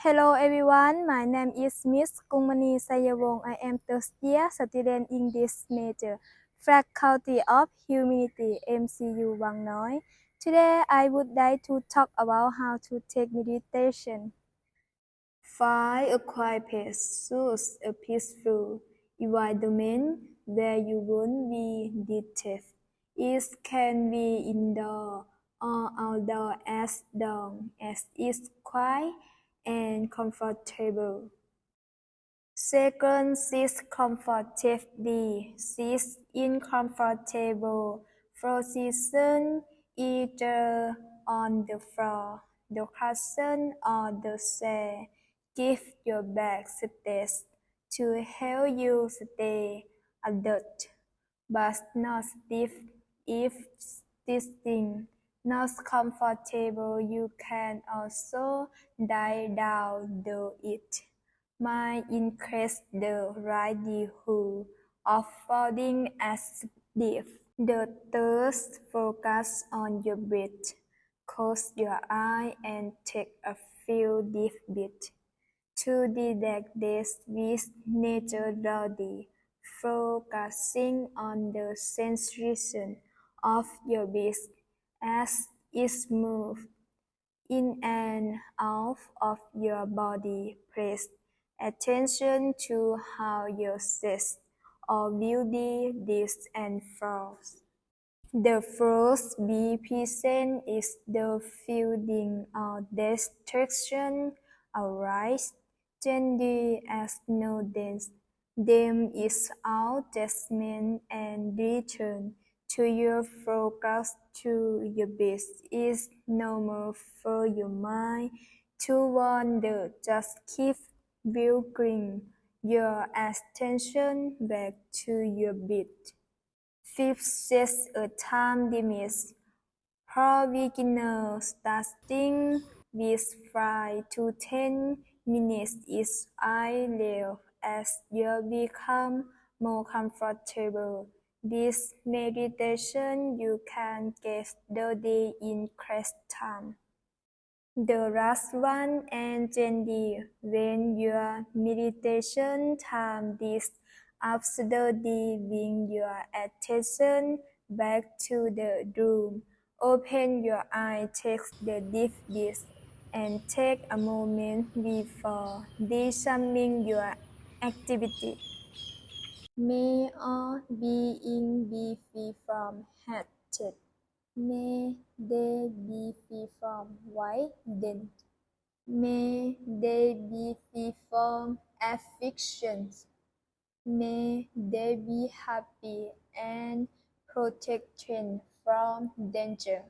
Hello everyone, my name is Miss Kungmani Sayawong. I am third year student in this major, Faculty of Humanity, MCU Wang Noi. Today I would like to talk about how to take meditation. Find a quiet place, choose a peaceful environment where you won't be disturbed. It can be indoor or outdoor as long as it's quiet and comfortable. Second, sit comfortably. Sit in comfortable position either uh, on the floor, the cushion, or the chair. Give your back space to help you stay alert, but not stiff. If sitting not comfortable, you can also lie down do it. Might increase the likelihood of falling asleep. The third, focus on your breath. Close your eye and take a few deep breaths. To detect this with naturally, focusing on the sensation of your breath as it moves in and out of your body. Please attention to how your chest or body lifts and falls. The first be present is the feeling of distraction arise gently acknowledge them is out judgment and return to your focus to your best is normal for your mind to wander. Just keep bringing your attention back to your beat. Fifth, set a time limit. For beginners, starting with 5 to 10 minutes is ideal as you become more comfortable. This meditation you can get started in time. The last one and gently when your meditation time is absolutely bring your attention back to the room. Open your eyes, take the deep breath, and take a moment before resuming your activity. May all being be free from hatred. May they be free from violence. May they be free from afflictions. May they be happy and protected from danger.